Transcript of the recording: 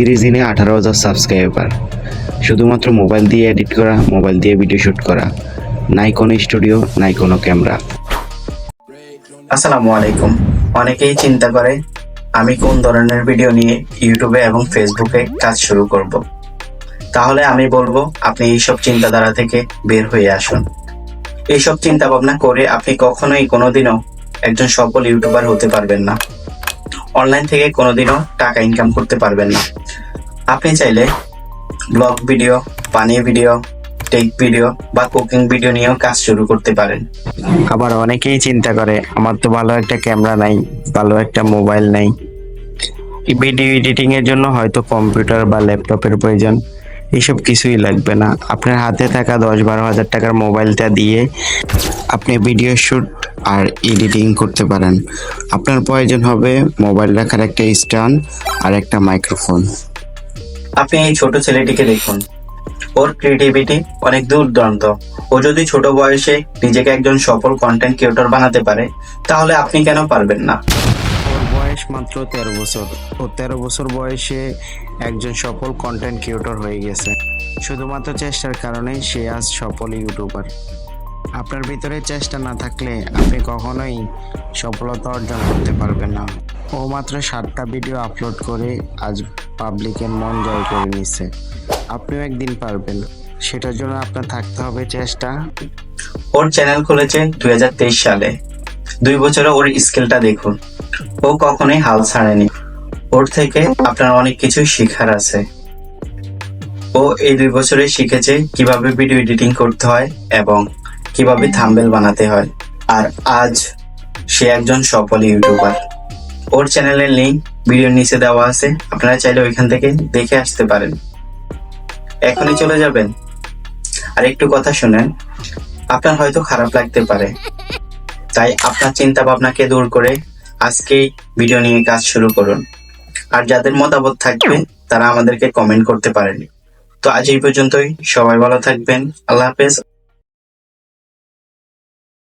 তিরিশ দিনে আঠারো হাজার সাবস্ক্রাইবার শুধুমাত্র মোবাইল দিয়ে এডিট করা মোবাইল দিয়ে ভিডিও শ্যুট করা। নাই কোনো স্টুডিও নাই কোনো ক্যামেরা আসসালামু আলাইকুম। অনেকেই চিন্তা করে, আমি কোন ধরনের ভিডিও নিয়ে ইউটিউবে এবং ফেসবুকে কাজ শুরু করব। তাহলে আমি বলব, আপনি এইসব চিন্তাধারা থেকে বের হয়ে আসুন। এইসব চিন্তা ভাবনা করে আপনি কখনোই কোনোদিনও একজন সফল ইউটিউবার হতে পারবেন না। অনলাইন থেকে কোনোদিনও টাকা ইনকাম করতে পারবেন না। আপনি চাইলে ব্লগ ভিডিও পানীয় ভিডিও টেক ভিডিও বা কুকিং ভিডিও নিয়েও কাজ শুরু করতে পারেন। আবার অনেকেই চিন্তা করে, আমার তো ভালো একটা ক্যামেরা নাই, ভালো একটা মোবাইল নাই। ভিডিও এডিটিং এর জন্য হয়তো কম্পিউটার বা ল্যাপটপের প্রয়োজন। এইসব কিছুই লাগবে না। আপনার হাতে থাকা দশ বারো হাজার টাকার মোবাইলটা দিয়ে আপনি ভিডিও শ্যুট আর এডিটিং করতে পারেন। আপনার প্রয়োজন হবে মোবাইল রাখার একটা স্ট্যান্ড আর একটা মাইক্রোফোন আপনি এই ছোট ছেলেটিকে দেখুন। ওর ক্রিয়েটিভিটি অনেক দুর্দান্ত ও যদি ছোট বয়সে নিজেকে একজন সফল কন্টেন্ট ক্রিয়েটর বানাতে পারে, তাহলে আপনি কেন পারবেন না? বয়স মাত্র তেরো বছর। ও তেরো বছর বয়সে একজন সফল কন্টেন্ট ক্রিয়েটর হয়ে গেছে। শুধুমাত্র চেষ্টার কারণেই সে আজ সফল ইউটিউবার আপনার ভিতরে চেষ্টা না থাকলে আপনি কখনোই সফলতা অর্জন করতে পারবেন না। ও মাত্র সাতটা ভিডিও আপলোড করে আজ পাবলিকের মন জয় করে নিচ্ছে আপনিও একদিন পারবেন। সেটার জন্য আপনার থাকতে হবে চেষ্টা। ওর চ্যানেল খুলেছে দুই হাজার তেইশ সালে। দুই বছরে ওর স্কিলটা দেখুন। ও কখনোই হাল ছাড়েনি। ওর থেকে আপনার অনেক কিছু শেখার আছে। ও এই দুই বছরে শিখেছে কীভাবে ভিডিও এডিটিং করতে হয় এবং কীভাবে থাম্বেল বানাতে হয়। আর আজ সে একজন সফল ইউটিউবার। ওর চ্যানেলের লিঙ্ক ভিডিওর নিচে দেওয়া আছে। আপনারা চাইলে ওইখান থেকে দেখে আসতে পারেন। এখনই চলে যাবেন। আর একটু কথা শুনেন। আপনার হয়তো খারাপ লাগতে পারে। তাই আপনার চিন্তা ভাবনাকে দূর করে আজকেই ভিডিও নিয়ে কাজ শুরু করুন। আর যাদের মতামত থাকবে, তারা আমাদেরকে কমেন্ট করতে পারেন। তো আজ এই পর্যন্তই। সবাই ভালো থাকবেন। আল্লাহ হাফেজ।